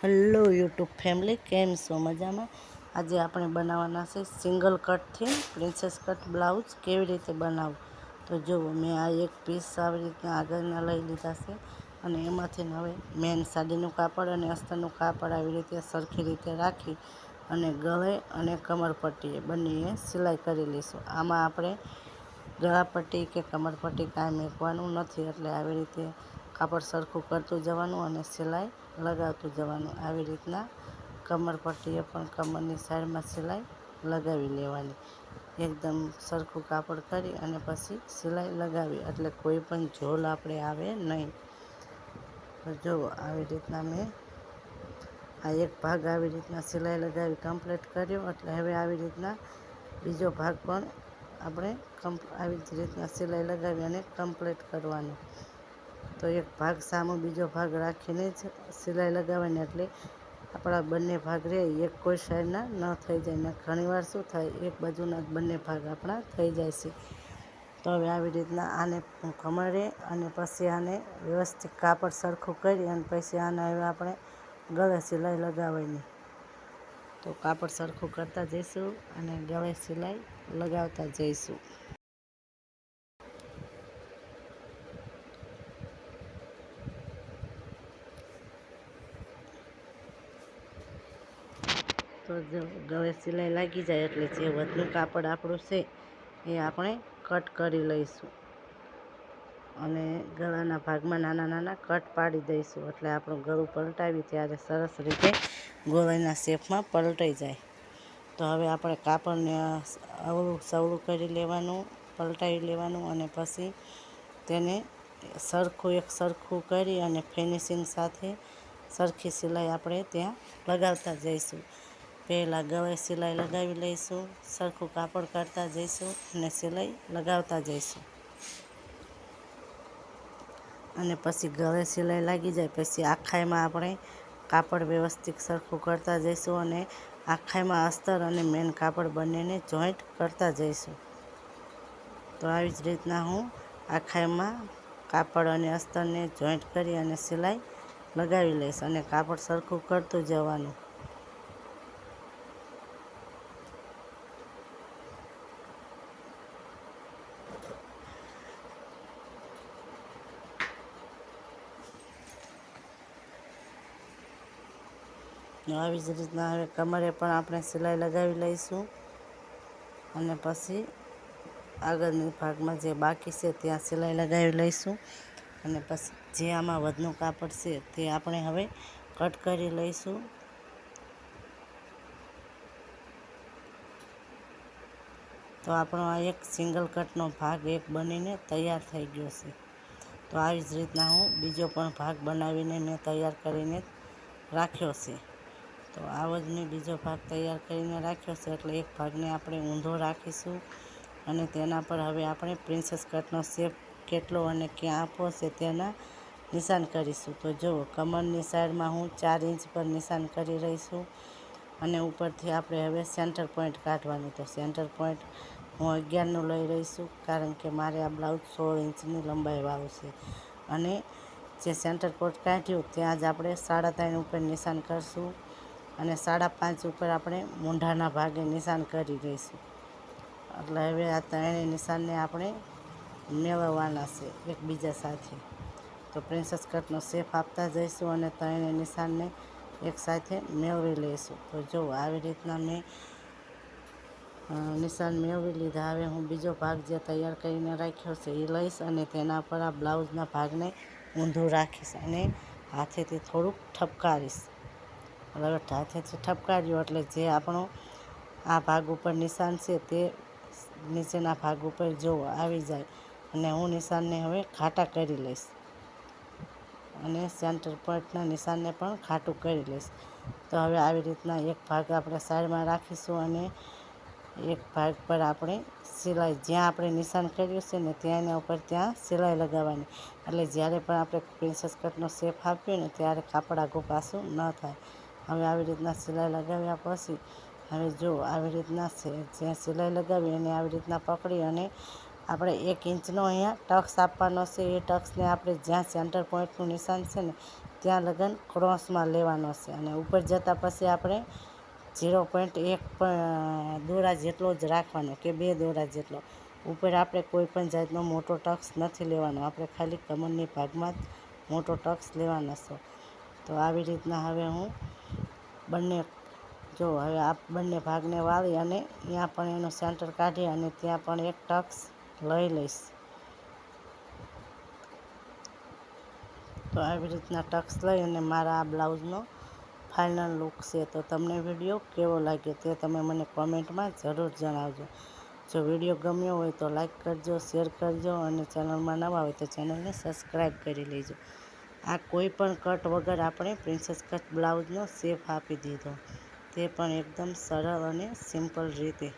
Hello YouTube family કેમ છો? મજામાં? આજે આપણે બનાવવાના છે સિંગલ કટથી પ્રિન્સેસ કટ બ્લાઉઝ કેવી રીતે બનાવવું? તો જુઓ, મેં આ એક પીસ આવી રીતના આગળના લઈ લીધા છે. અને એમાંથી હવે મેન સાડીનું કાપડ અને અસ્તરનું કાપડ આવી રીતે સરખી રીતે રાખી અને ગળે અને કમરપટ્ટીએ બંનેએ સિલાઈ કરી લઈશું. આમાં આપણે ગળાપટ્ટી કે કમરપટ્ટી કાંઈ મેકવાનું નથી, એટલે આવી રીતે કાપડ સરખું કરતું જવાનું અને સિલાઈ લગાવતું જવાનું આવી રીતના કમરપટ્ટીએ પણ કમરની સાઈડમાં સિલાઈ લગાવી લેવાની. એકદમ સરખું કાપડ કરી અને પછી સિલાઈ લગાવી. એટલે કોઈ પણ ઝોલ આપણે આવે નહીં. તો જુઓ આવી રીતના મેં આ એક ભાગ આવી રીતના સિલાઈ લગાવી કમ્પ્લીટ કર્યો. એટલે હવે આવી રીતના બીજો ભાગ પણ આપણે કમ્પ આવી રીતના સિલાઈ લગાવી અને કમ્પ્લીટ કરવાનો. તો એક ભાગ સામો, બીજો ભાગ રાખીને જ સિલાઈ લગાવવાની. એટલે આપણા બંને ભાગ રહે એક કોઈ સાઈડના ન થઈ જાય. ને ઘણીવાર શું થાય, એક બાજુના બંને ભાગ આપણા થઈ જાય છે. તો હવે આવી રીતના આને ખમરે અને પછી આને વ્યવસ્થિત કાપડ સરખું કરી અને પછી આને હવે આપણે ગળે સિલાઈ લગાવવાની. તો કાપડ સરખું કરતા જઈશું અને ગળે સિલાઈ લગાવતા જઈશું. તો ગળે સિલાઈ લાગી જાય એટલે જે વધનું કાપડ આપણું છે, એ આપણે કટ કરી લઈશું. અને ગળાના ભાગમાં નાના નાના કટ પાડી દઈશું. એટલે આપણું ગળું પલટાવી ત્યારે સરસ રીતે ગોળાના શેપમાં પલટાઈ જાય. તો હવે આપણે કાપડને અવળું સવળું કરી લેવાનું, પલટાવી લેવાનું અને પછી તેને સરખું એક સરખું કરી અને ફિનિશિંગ સાથે સરખી સિલાઈ આપણે ત્યાં લગાવતા જઈશું. પહેલાં ગળે સિલાઈ લગાવી લઈશું, સરખું કાપડ કાઢતા જઈશું અને સિલાઈ લગાવતા જઈશું. અને પછી ગળે સિલાઈ લાગી જાય, પછી આખાઈમાં આપણે કાપડ વ્યવસ્થિત સરખું કરતા જઈશું અને આખાઈમાં અસ્તર અને મેન કાપડ બંનેને જોઈન્ટ કરતા જઈશું. તો આવી જ રીતના હું આખાઈમાં કાપડ અને અસ્તરને જોઈન્ટ કરી અને સિલાઈ લગાવી લઈશ અને કાપડ સરખું કરતું જવાનું. આવી જ રીતના હવે કમરે પણ આપણે સિલાઈ લગાવી લઈશું. અને પછી આગળની ભાગમાં જે બાકી છે ત્યાં સિલાઈ લગાવી લઈશું. અને પછી જે આમાં વધનું કાપડ છે તે આપણે હવે કટ કરી લઈશું. તો આપણો આ એક સિંગલ કટનો ભાગ એક બનીને તૈયાર થઈ ગયો છે. તો આવી જ રીતના હું બીજો પણ ભાગ બનાવીને મેં તૈયાર કરીને રાખ્યો છે. તો આવો જ મેં બીજો ભાગ તૈયાર કરીને રાખ્યો છે. એટલે એક ભાગને આપણે ઊંધો રાખીશું અને તેના પર હવે આપણે પ્રિન્સેસ કટનો શેપ કેટલો અને ક્યાં આપવો છે તેના નિશાન કરીશું. તો જુઓ કમરની સાઈડમાં હું ચાર ઇંચ પર નિશાન કરી રહીશું અને ઉપરથી આપણે હવે સેન્ટર પોઈન્ટ કાઢવાનું. તો સેન્ટર પોઈન્ટ હું અગિયારનું લઈ રહીશું કારણ કે મારે આ બ્લાઉઝ સોળ ઇંચની લંબાઈ વાળું છે. અને જે સેન્ટર પોઈન્ટ કાઢ્યું ત્યાં જ આપણે સાડા ત્રણ ઉપર નિશાન કરશું. અને સાડા પાંચ ઉપર આપણે મૂંઢાના ભાગે નિશાન કરી દઈશું. એટલે હવે આ ત્રણેય નિશાનને આપણે મેળવવાના છે એકબીજા સાથે. તો પ્રિન્સેસ કટનો શેફ આપતા જઈશું અને ત્રણેય નિશાનને એકસાથે મેળવી લઈશું. તો જો આવી રીતના મેં નિશાન મેળવી લીધા. હવે હું બીજો ભાગ જે તૈયાર કરીને રાખ્યો છે એ લઈશ અને તેના પર આ બ્લાઉઝના ભાગને ઊંધું રાખીશ અને હાથેથી થોડુંક ઠપકારીશ. હવે હાથેથી ઠપકાર્યો એટલે જે આપણો આ ભાગ ઉપર નિશાન છે તે નીચેના ભાગ ઉપર જો આવી જાય અને હું નિશાનને હવે ખાટા કરી લઈશ. અને સેન્ટર પોઈન્ટના નિશાનને પણ ખાટું કરી લઈશ. તો હવે આવી રીતના એક ભાગ આપણે સાઈડમાં રાખીશું અને એક ભાગ પર આપણે સિલાઈ, જ્યાં આપણે નિશાન કર્યું છે ને ત્યાં એના ઉપર ત્યાં સિલાઈ લગાવવાની. એટલે જ્યારે પણ આપણે પ્રિન્સેસ કટનો શેપ આપ્યો ને ત્યારે કાપડ આઘું પાછું ન થાય. હવે આવી રીતના સિલાઈ લગાવ્યા પછી, હવે જો આવી રીતના છે, જ્યાં સિલાઈ લગાવી એને આવી રીતના પકડી અને આપણે એક ઇંચનો અહીંયા ટક્સ આપવાનો છે. એ ટક્સને આપણે જ્યાં સેન્ટર પોઈન્ટનું નિશાન છે ને, ત્યાં લગન ક્રોસમાં લેવાનો છે. અને ઉપર જતાં પછી આપણે ઝીરો પોઈન્ટ એક દોરા જેટલો જ રાખવાનો કે બે દોરા જેટલો. ઉપર આપણે કોઈ પણ જાતનો મોટો ટક્સ નથી લેવાનો. આપણે ખાલી કમરની ભાગમાં જ મોટો ટક્સ લેવાનો છે. તો આવી રીતના હવે હું બંને જો હવે આ બંને ભાગને વાળી અને ત્યાં પણ એનું સેન્ટર કાઢી અને ત્યાં પણ એક ટક્સ લઈ લઈશ. તો આવી રીતના ટક્સ લઈ અને મારા આ બ્લાઉઝનો ફાઇનલ લુક છે. તો તમને વીડિયો કેવો લાગ્યો તે તમે મને કોમેન્ટમાં જરૂર જણાવજો. જો વીડિયો ગમ્યો હોય તો લાઈક કરજો, શેર કરજો અને ચેનલમાં નવા હોય તો ચેનલને સબસ્ક્રાઈબ કરી લેજો. આ કોઈ પણ કટ વગર આપણે પ્રિન્સેસ કટ બ્લાઉઝનો શેપ આપી દીધો. તે પણ એકદમ સરળ અને સિમ્પલ રીતે.